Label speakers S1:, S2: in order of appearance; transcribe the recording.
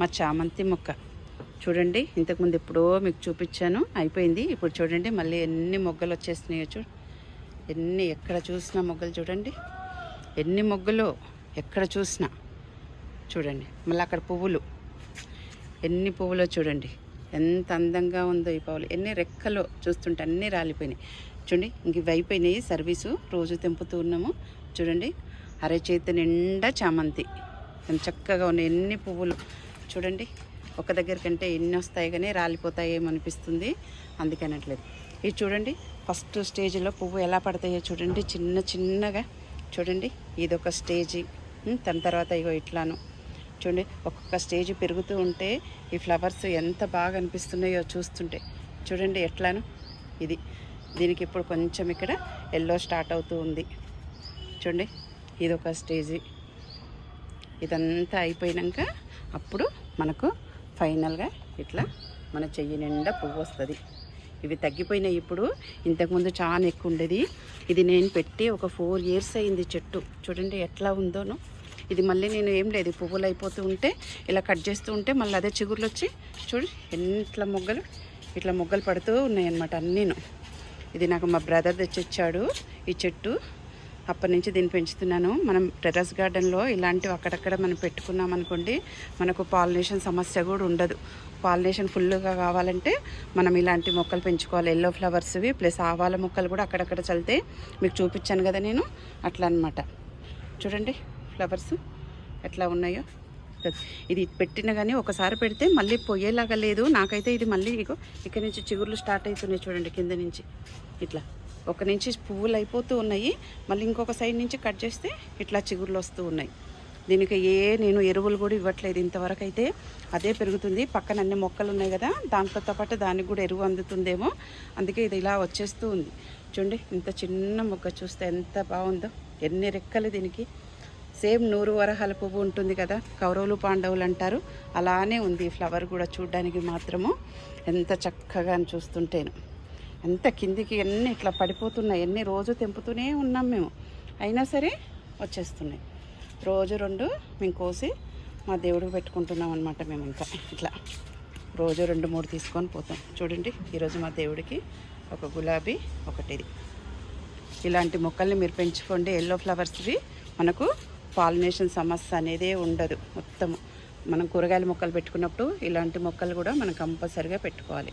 S1: మా చామంతి మొక్క. చూడండి ఇంతకుముందు ఎప్పుడో మీకు చూపించాను. అయిపోయింది. ఇప్పుడు చూడండి మళ్ళీ ఎన్ని మొగ్గలు వచ్చేస్తున్నాయో చూ ఎన్ని ఎక్కడ చూసినా మొగ్గలు చూడండి. ఎన్ని మొగ్గలు ఎక్కడ చూసినా చూడండి. మళ్ళీ అక్కడ పువ్వులు. ఎన్ని పువ్వులో చూడండి. ఎంత అందంగా ఉందో ఈ పువ్వులు. ఎన్ని రెక్కలు చూస్తుంటే అన్నీ రాలిపోయినాయి. చూడండి ఇంక ఇవి అయిపోయినాయి సర్వీసు. రోజు తెంపుతూ ఉన్నాము. చూడండి అరచేతి నిండా చామంతి. ఎంత చక్కగా ఉన్నాయి. ఎన్ని పువ్వులు. చూడండి ఒక దగ్గర కంటే ఎన్ని వస్తాయి కానీ రాలిపోతాయేమో అనిపిస్తుంది. అందుకనట్లేదు. ఇది చూడండి ఫస్ట్ స్టేజ్లో పువ్వు ఎలా పడతాయో చూడండి చిన్న చిన్నగా చూడండి ఇది ఒక స్టేజీ దాని తర్వాత ఇగో ఇట్లాను. చూడండి ఒక్కొక్క స్టేజ్ పెరుగుతూ ఉంటే ఈ ఫ్లవర్స్ ఎంత బాగా అనిపిస్తున్నాయో చూస్తుంటే. చూడండి ఎట్లాను? ఇది. దీనికి ఇప్పుడు కొంచెం ఇక్కడ ఎల్లో స్టార్ట్ అవుతూ ఉంది. చూడండి ఇది ఒక స్టేజీ. ఇదంతా అయిపోయినాక అప్పుడు మనకు ఫైనల్గా ఇట్లా మన చెయ్యి నిండా పువ్వు వస్తుంది. ఇవి తగ్గిపోయినాయి ఇప్పుడు. ఇంతకుముందు చాలా ఎక్కువ ఉండేది. ఇది నేను పెట్టి ఒక ఫోర్ ఇయర్స్ అయింది చెట్టు. చూడండి ఎట్లా ఉందోనో. ఇది మళ్ళీ నేను ఏం లేదు పువ్వులు అయిపోతూ ఉంటే ఇలా కట్ చేస్తూ ఉంటే మళ్ళీ అదే చిగుర్లు వచ్చి చూడు ఎట్లా మొగ్గలు ఇట్లా మొగ్గలు పడుతూ ఉన్నాయి అన్నమాట అన్నీను. ఇది నాకు మా బ్రదర్ తెచ్చిచ్చాడు ఈ చెట్టు. అప్పటి నుంచి దీన్ని పెంచుతున్నాను. మనం టెర్రస్ గార్డెన్లో ఇలాంటివి అక్కడక్కడ మనం పెట్టుకున్నాం అనుకోండి మనకు పాలినేషన్ సమస్య కూడా ఉండదు. పాలినేషన్ ఫుల్గా కావాలంటే మనం ఇలాంటి మొక్కలు పెంచుకోవాలి. ఎల్లో ఫ్లవర్స్వి ప్లస్ ఆవాల మొక్కలు కూడా అక్కడక్కడ చల్లితే మీకు చూపించాను కదా నేను అట్లా అనమాట చూడండి ఫ్లవర్స్ ఎట్లా ఉన్నాయో. ఇది పెట్టిన కానీ ఒకసారి పెడితే మళ్ళీ పోయేలాగా లేదు. నాకైతే ఇది మళ్ళీ ఇగో ఇక్కడ నుంచి చిగుర్లు స్టార్ట్ అవుతున్నాయి చూడండి కింద నుంచి. ఇట్లా. ఒక నుంచి పువ్వులు అయిపోతూ ఉన్నాయి. మళ్ళీ ఇంకొక సైడ్ నుంచి కట్ చేస్తే ఇట్లా చిగుర్లు వస్తూ ఉన్నాయి. దీనికి ఏ నేను ఎరువులు కూడా ఇవ్వట్లేదు ఇంతవరకు అయితే అదే పెరుగుతుంది. పక్కన అన్ని మొక్కలు ఉన్నాయి కదా దాంతో పాటు దానికి కూడా ఎరువు అందుతుందేమో. అందుకే ఇది ఇలా వచ్చేస్తూ ఉంది. చూడండి ఇంత చిన్న మొక్క చూస్తే ఎంత బాగుందో. ఎన్ని రెక్కలు దీనికి. సేమ్ నూరు వరహాల పువ్వు ఉంటుంది కదా కౌరవులు పాండవులు అంటారు. అలానే ఉంది ఫ్లవర్ కూడా చూడడానికి మాత్రము. ఎంత చక్కగా చూస్తుంటేను. ఎంత కిందికి ఎన్ని ఇట్లా పడిపోతున్నాయి. ఎన్ని రోజు తెంపుతూనే ఉన్నాం మేము. అయినా సరే వచ్చేస్తున్నాయి. రోజు రెండు మేము కోసి మా దేవుడికి పెట్టుకుంటున్నాం అనమాట మేము ఇంకా. ఇట్లా రోజు రెండు మూడు తీసుకొని పోతాం. చూడండి ఈరోజు మా దేవుడికి ఒక గులాబీ ఒకటిది. ఇలాంటి మొక్కల్ని మీరు పెంచుకోండి. ఎల్లో ఫ్లవర్స్వి మనకు పాలినేషన్ సమస్య అనేదే ఉండదు మొత్తము. మనం కూరగాయల మొక్కలు పెట్టుకున్నప్పుడు ఇలాంటి మొక్కలు కూడా మనం కంపల్సరిగా పెట్టుకోవాలి.